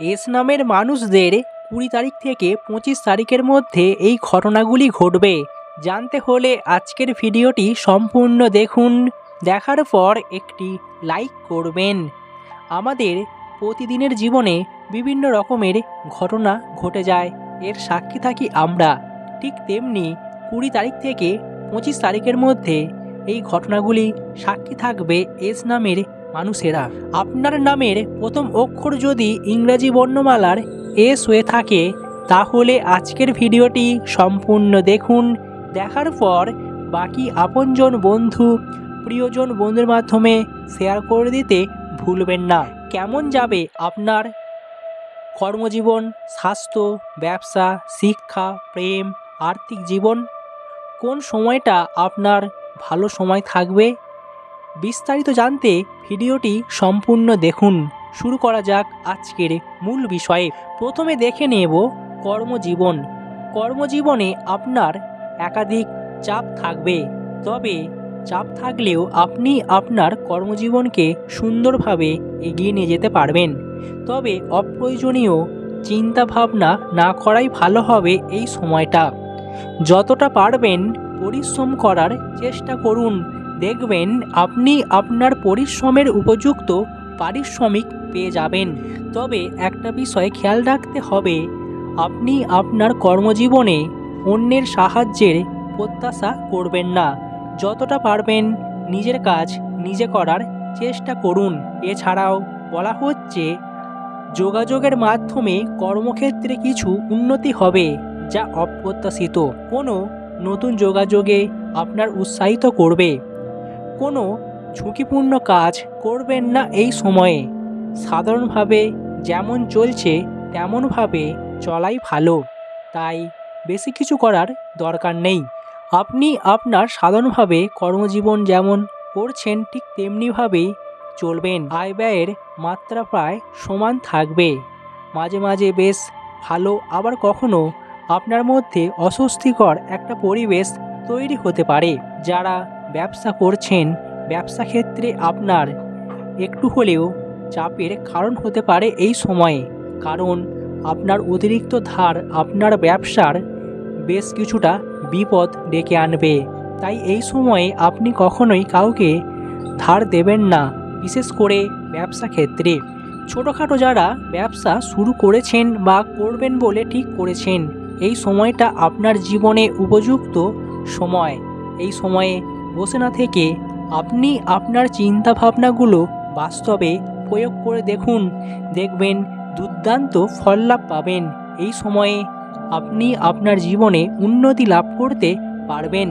S নামের মানুষদের কুড়ি তারিখ থেকে পঁচিশ তারিখের মধ্যে এই ঘটনাগুলি ঘটবে। জানতে হলে আজকের ভিডিওটি সম্পূর্ণ দেখুন। দেখার পর একটি লাইক করবেন। আমাদের প্রতিদিনের জীবনে বিভিন্ন রকমের ঘটনা ঘটে যায়। এর সাক্ষী থাকি আমরা। ঠিক তেমনি কুড়ি তারিখ থেকে পঁচিশ তারিখের মধ্যে এই ঘটনাগুলি সাক্ষী থাকবে এস নামের মানুষেরা। আপনার নামের প্রথম অক্ষর যদি ইংরাজি বর্ণমালার এস হয়ে থাকে, তাহলে আজকের ভিডিওটি সম্পূর্ণ দেখুন। দেখার পর বাকি আপনজন বন্ধু, প্রিয়জন বন্ধুর মাধ্যমে শেয়ার করে দিতে ভুলবেন না। কেমন যাবে আপনার কর্মজীবন, স্বাস্থ্য, ব্যবসা, শিক্ষা, প্রেম, আর্থিক জীবন? কোন সময়টা আপনার ভালো সময় থাকবে? বিস্তারিত জানতে ভিডিওটি সম্পূর্ণ দেখুন। শুরু করা যাক আজকের মূল বিষয়ে। প্রথমে দেখে নেব কর্মজীবন। কর্মজীবনে আপনার একাধিক চাপ থাকবে। তবে চাপ থাকলেও আপনি আপনার কর্মজীবনকে সুন্দরভাবে এগিয়ে নিয়ে যেতে পারবেন। তবে অপ্রয়োজনীয় চিন্তা ভাবনা না করাই ভালো হবে এই সময়টা। যতটা পারবেন পরিশ্রম করার চেষ্টা করুন। দেখবেন আপনি আপনার পরিশ্রমের উপযুক্ত পারিশ্রমিক পেয়ে যাবেন। তবে একটা বিষয় খেয়াল রাখতে হবে, আপনি আপনার কর্মজীবনে অন্যের সাহায্যের প্রত্যাশা করবেন না। যতটা পারবেন নিজের কাজ নিজে করার চেষ্টা করুন। এছাড়াও বলা হচ্ছে, যোগাযোগের মাধ্যমে কর্মক্ষেত্রে কিছু উন্নতি হবে যা অপ্রত্যাশিত। কোনো নতুন যোগাযোগে আপনার উৎসাহিত করবে। কোনো ঝুঁকিপূর্ণ কাজ করবেন না এই সময়ে। সাধারণভাবে যেমন চলছে, তেমনভাবে চলাই ভালো। তাই বেশি কিছু করার দরকার নেই। আপনি আপনার সাধারণভাবে কর্মজীবন যেমন করছেন, ঠিক তেমনিভাবেই চলবেন। আয় ব্যয়ের মাত্রা প্রায় সমান থাকবে। মাঝে মাঝে বেশ ভালো, আবার কখনো আপনার মধ্যে অস্বস্তিকর একটা পরিবেশ তৈরি হতে পারে, যারা ব্যবসা করছেন, ব্যবসা ক্ষেত্রে আপনার একটু হলেও চাপের কারণ হতে পারে এই সময়ে। কারণ আপনার অতিরিক্ত ধার আপনার ব্যবসার বেশ কিছুটা বিপদ ডেকে আনবে। তাই এই সময়ে আপনি কখনোই কাউকে ধার দেবেন না, বিশেষ করে ব্যবসা ক্ষেত্রে। ছোটোখাটো যারা ব্যবসা শুরু করেছেন বা করবেন বলে ঠিক করেছেন, এই সময়টা আপনার জীবনে উপযুক্ত সময়। এই সময়ে বসে না থেকে আপনি আপনার চিন্তা ভাবনাগুলো বাস্তবে প্রয়োগ করে দেখুন। দেখবেন দুর্দান্ত ফল লাভ পাবেন। এই সময়ে আপনি আপনার জীবনে উন্নতি লাভ করতে পারবেন।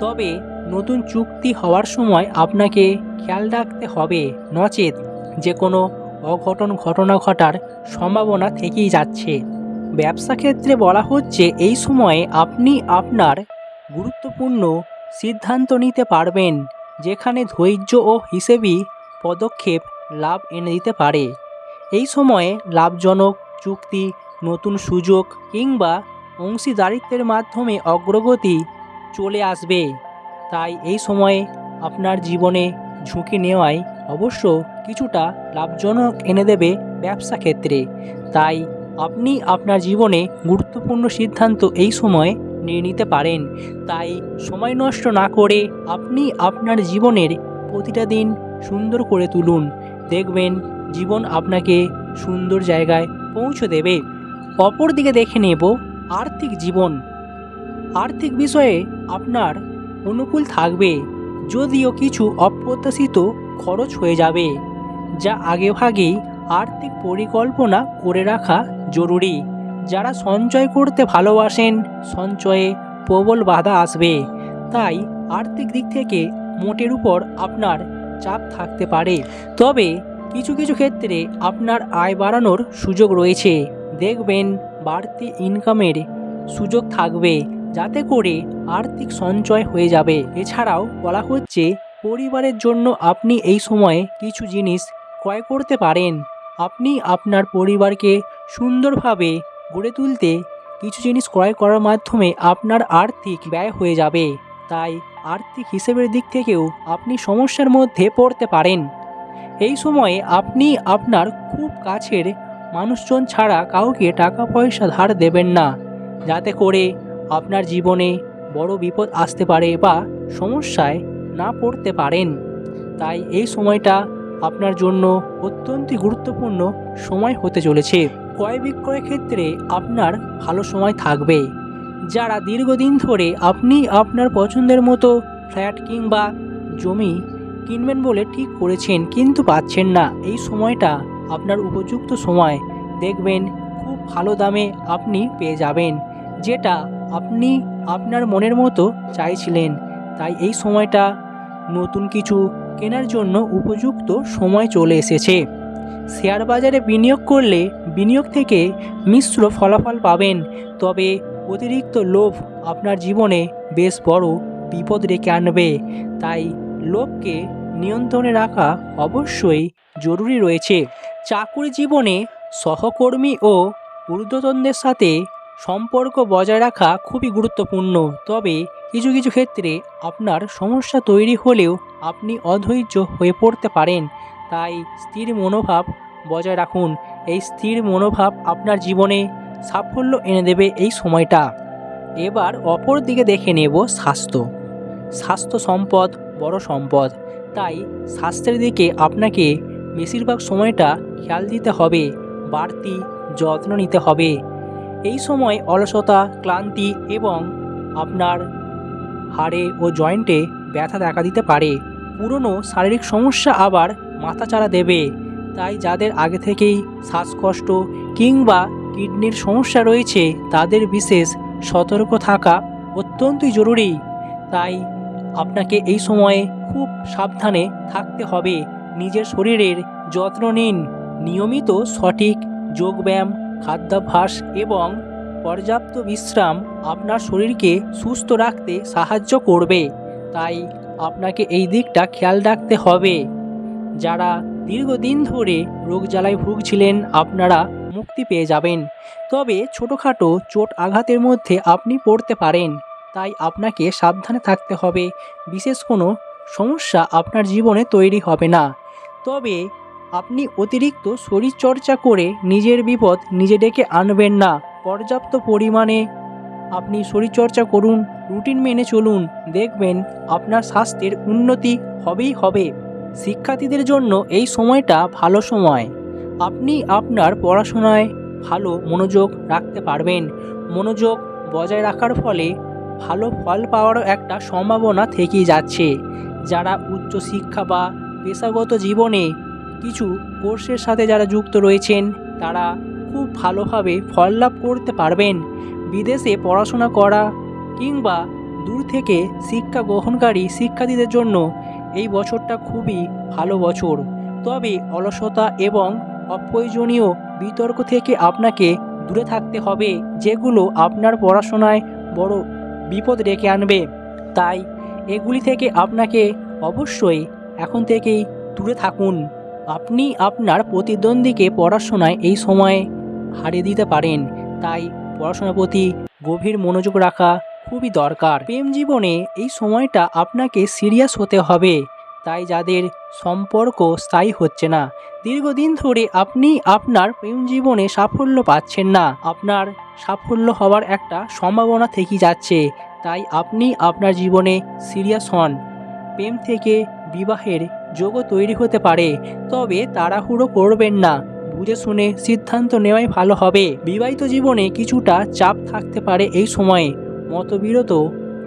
তবে নতুন চুক্তি হওয়ার সময় আপনাকে খেয়াল রাখতে হবে, নচেত যে কোনো অঘটন ঘটনা ঘটার সম্ভাবনা থেকেই যাচ্ছে। ব্যবসা ক্ষেত্রে বলা হচ্ছে, এই সময়ে আপনি আপনার গুরুত্বপূর্ণ সিদ্ধান্ত নিতে পারবেন, যেখানে ধৈর্য ও হিসেবি পদক্ষেপ লাভ এনে দিতে পারে। এই সময়ে লাভজনক চুক্তি, নতুন সুযোগ কিংবা অংশীদারিত্বের মাধ্যমে অগ্রগতি চলে আসবে। তাই এই সময়ে আপনার জীবনে ঝুঁকি নেওয়াই অবশ্য কিছুটা লাভজনক এনে দেবে ব্যবসা ক্ষেত্রে। তাই আপনি আপনার জীবনে গুরুত্বপূর্ণ সিদ্ধান্ত এই সময় নিয়ে নিতে পারেন। তাই সময় নষ্ট না করে আপনি আপনার জীবনের প্রতিটা দিন সুন্দর করে তুলুন। দেখবেন জীবন আপনাকে সুন্দর জায়গায় পৌঁছে দেবে। অপরদিকে দেখে নেব আর্থিক জীবন। আর্থিক বিষয়ে আপনার অনুকূল থাকবে, যদিও কিছু অপ্রত্যাশিত খরচ হয়ে যাবে, যা আগেভাগেই আর্থিক পরিকল্পনা করে রাখা জরুরি। যারা সঞ্চয় করতে ভালোবাসেন, সঞ্চয়ে প্রবল বাধা আসবে। তাই আর্থিক দিক থেকে মোটের উপর আপনার চাপ থাকতে পারে। তবে কিছু কিছু ক্ষেত্রে আপনার আয় বাড়ানোর সুযোগ রয়েছে। দেখবেন বাড়তি ইনকামের সুযোগ থাকবে, যাতে করে আর্থিক সঞ্চয় হয়ে যাবে। এছাড়াও বলা হচ্ছে, পরিবারের জন্য আপনি এই সময়ে কিছু জিনিস ক্রয় করতে পারেন। আপনি আপনার পরিবারকে সুন্দরভাবে গড়ে তুলতে কিছু জিনিস ক্রয় করার মাধ্যমে আপনার আর্থিক ব্যয় হয়ে যাবে। তাই আর্থিক হিসেবের দিক থেকেও আপনি সমস্যার মধ্যে পড়তে পারেন। এই সময়ে আপনি আপনার খুব কাছের মানুষজন ছাড়া কাউকে টাকা পয়সা ধার দেবেন না। যাতে করে আপনার জীবনে বড় বিপদ আসতে পারে বা সমস্যায় না পড়তে পারেন। তাই এই সময়টা আপনার জন্য অত্যন্ত গুরুত্বপূর্ণ সময় হতে চলেছে। ক্রয় বিক্রয়ের ক্ষেত্রে আপনার ভালো সময় থাকবে। যারা দীর্ঘদিন ধরে আপনি আপনার পছন্দের মতো ফ্ল্যাট কিংবা জমি কিনবেন বলে ঠিক করেছেন কিন্তু পাচ্ছেন না, এই সময়টা আপনার উপযুক্ত সময়। দেখবেন খুব ভালো দামে আপনি পেয়ে যাবেন, যেটা আপনি আপনার মনের মতো চাইছিলেন। তাই এই সময়টা নতুন কিছু কেনার জন্য উপযুক্ত সময় চলে এসেছে। শেয়ার বাজারে বিনিয়োগ করলে বিনিয়োগ থেকে মিশ্র ফলাফল পাবেন। তবে অতিরিক্ত লোভ আপনার জীবনে বেশ বড় বিপদ রেখে আনবে। তাই লোভকে নিয়ন্ত্রণে রাখা অবশ্যই জরুরি রয়েছে। চাকুরি জীবনে সহকর্মী ও ঊর্ধ্বতনদের সাথে সম্পর্ক বজায় রাখা খুবই গুরুত্বপূর্ণ। তবে কিছু কিছু ক্ষেত্রে আপনার সমস্যা তৈরি হলেও আপনি অধৈর্য হয়ে পড়তে পারেন। তাই স্থির মনোভাব বজায় রাখুন। এই স্থির মনোভাব আপনার জীবনে সাফল্য এনে দেবে এই সময়টা। এবার অপর দিকে দেখে নেব স্বাস্থ্য। স্বাস্থ্য সম্পদ বড় সম্পদ। তাই স্বাস্থ্যের দিকে আপনাকে বেশিরভাগ সময়টা খেয়াল দিতে হবে, বাড়তি যত্ন নিতে হবে। এই সময় অলসতা, ক্লান্তি এবং আপনার হাড়ে ও জয়েন্টে ব্যথা দেখা দিতে পারে। পুরনো শারীরিক সমস্যা আবার মাথাচাড়া দেবে। তাই যাদের আগে থেকেই শ্বাসকষ্ট কিংবা কিডনির সমস্যা রয়েছে, তাদের বিশেষ সতর্ক থাকা অত্যন্তই জরুরি। তাই আপনাকে এই সময়ে খুব সাবধানে থাকতে হবে। নিজের শরীরের যত্ন নিন। নিয়মিত সঠিক যোগব্যায়াম, খাদ্যাভ্যাস এবং পর্যাপ্ত বিশ্রাম আপনার শরীরকে সুস্থ রাখতে সাহায্য করবে। তাই আপনাকে এই দিকটা খেয়াল রাখতে হবে। যারা দীর্ঘদিন ধরে রোগ জ্বালায় ভুগছিলেন, আপনারা মুক্তি পেয়ে যাবেন। তবে ছোটোখাটো চোট আঘাতের মধ্যে আপনি পড়তে পারেন। তাই আপনাকে সাবধানে থাকতে হবে। বিশেষ কোনো সমস্যা আপনার জীবনে তৈরি হবে না। তবে আপনি অতিরিক্ত শরীরচর্চা করে নিজের বিপদ নিজে ডেকে আনবেন না। পর্যাপ্ত পরিমাণে আপনি শরীরচর্চা করুন, রুটিন মেনে চলুন, দেখবেন আপনার স্বাস্থ্যের উন্নতি হবেই হবে। শিক্ষার্থীদের জন্য এই সময়টা ভালো সময়। আপনি আপনার পড়াশোনায় ভালো মনোযোগ রাখতে পারবেন। মনোযোগ বজায় রাখার ফলে ভালো ফল পাওয়ারও একটা সম্ভাবনা থেকেই যাচ্ছে। যারা উচ্চশিক্ষা বা পেশাগত জীবনে কিছু কোর্সের সাথে যারা যুক্ত রয়েছেন, তারা খুব ভালোভাবে ফল লাভ করতে পারবেন। বিদেশে পড়াশোনা করা কিংবা দূর থেকে শিক্ষা গ্রহণকারী শিক্ষার্থীদের জন্য এই বছরটা খুবই ভালো বছর। তবে অলসতা এবং অপ্রয়োজনীয় বিতর্ক থেকে আপনাকে দূরে থাকতে হবে, যেগুলো আপনার পড়াশোনায় বড় বিপদ ডেকে আনবে। তাই এগুলি থেকে আপনাকে অবশ্যই এখন থেকেই দূরে থাকুন। আপনি আপনার প্রতিদ্বন্দ্বীকে পড়াশোনায় এই সময়ে হারিয়ে দিতে পারেন। তাই পড়াশোনার প্রতি গভীর মনোযোগ রাখা খুবই দরকার। প্রেম জীবনে এই সময়টা আপনাকে সিরিয়াস হতে হবে, তাই যাদের সম্পর্ক স্থায়ী হচ্ছে না, দীর্ঘদিন ধরে আপনি আপনার প্রেম জীবনে সাফল্য পাচ্ছেন না, আপনার সাফল্য হওয়ার একটা সম্ভাবনা থেকে যাচ্ছে, তাই আপনি আপনার জীবনে সিরিয়াস হন। প্রেম থেকে বিবাহের যোগও তৈরি হতে পারে, তবে তাড়াহুড়ো করবেন না, বুঝে শুনে সিদ্ধান্ত নেওয়াই ভালো হবে। বিবাহিত জীবনে কিছুটা চাপ থাকতে পারে এই সময়ে মতবিরত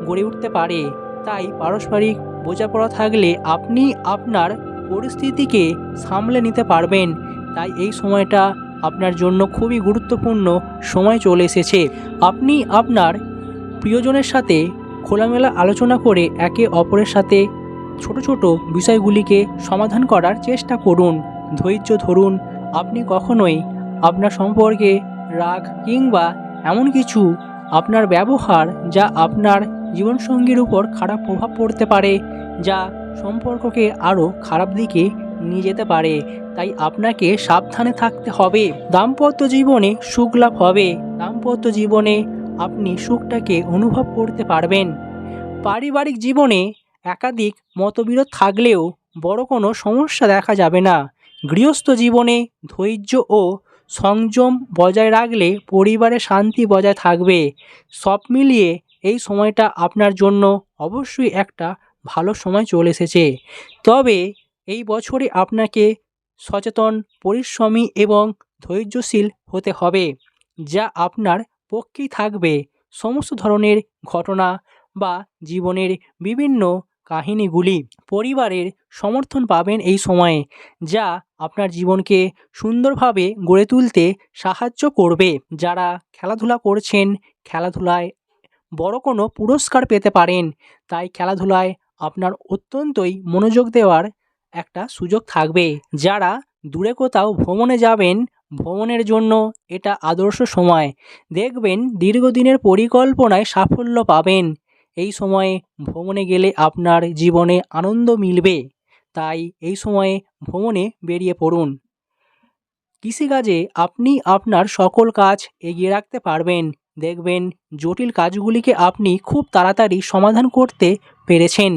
গড়ে উঠতে পারে। তাই পারস্পরিক বোঝাপড়া থাকলে আপনি আপনার পরিস্থিতিকে সামলে নিতে পারবেন। তাই এই সময়টা আপনার জন্য খুবই গুরুত্বপূর্ণ সময় চলে এসেছে। আপনি আপনার প্রিয়জনের সাথে খোলামেলা আলোচনা করে একে অপরের সাথে ছোট ছোট বিষয়গুলিকে সমাধান করার চেষ্টা করুন। ধৈর্য ধরুন। আপনি কখনোই আপনার সম্পর্কে রাগ কিংবা এমন কিছু আপনার ব্যবহার যা আপনার জীবনসঙ্গীর উপর খারাপ প্রভাব পড়তে পারে, যা সম্পর্ককে আরও খারাপ দিকে নিয়ে যেতে পারে। তাই আপনাকে সাবধানে থাকতে হবে। দাম্পত্য জীবনে সুখ লাভ হবে। দাম্পত্য জীবনে আপনি সুখটাকে অনুভব করতে পারবেন। পারিবারিক জীবনে একাধিক মতবিরোধ থাকলেও বড় কোনো সমস্যা দেখা যাবে না। গৃহস্থ জীবনে ধৈর্য ও সংযম বজায় রাখলে পরিবারে শান্তি বজায় থাকবে। সব মিলিয়ে এই সময়টা আপনার জন্য অবশ্যই একটা ভালো সময় চলে এসেছে। তবে এই বছরে আপনাকে সচেতন, পরিশ্রমী এবং ধৈর্যশীল হতে হবে, যা আপনার পক্ষেই থাকবে। সমস্ত ধরনের ঘটনা বা জীবনের বিভিন্ন কাহিনীগুলি পরিবারের সমর্থন পাবেন এই সময়ে, যা আপনার জীবনকে সুন্দরভাবে গড়ে তুলতে সাহায্য করবে। যারা খেলাধুলা করছেন, খেলাধুলায় বড় কোনো পুরস্কার পেতে পারেন, তাই খেলাধুলায় আপনার অত্যন্তই মনোযোগ দেওয়ার একটা সুযোগ থাকবে। যারা দূরে কোথাও ভ্রমণে যাবেন, ভ্রমণের জন্য এটা আদর্শ সময়। দেখবেন দীর্ঘদিনের পরিকল্পনায় সাফল্য পাবেন। এই সময়ে ভ্রমণে গেলে আপনার জীবনে আনন্দ মিলবে। তাই এই সময়ে ভ্রমণে বেরিয়ে পড়ুন। কৃষিকাজে আপনি আপনার সকল কাজ এগিয়ে রাখতে পারবেন। দেখবেন জটিল কাজগুলিকে আপনি খুব তাড়াতাড়ি সমাধান করতে পেরেছেন।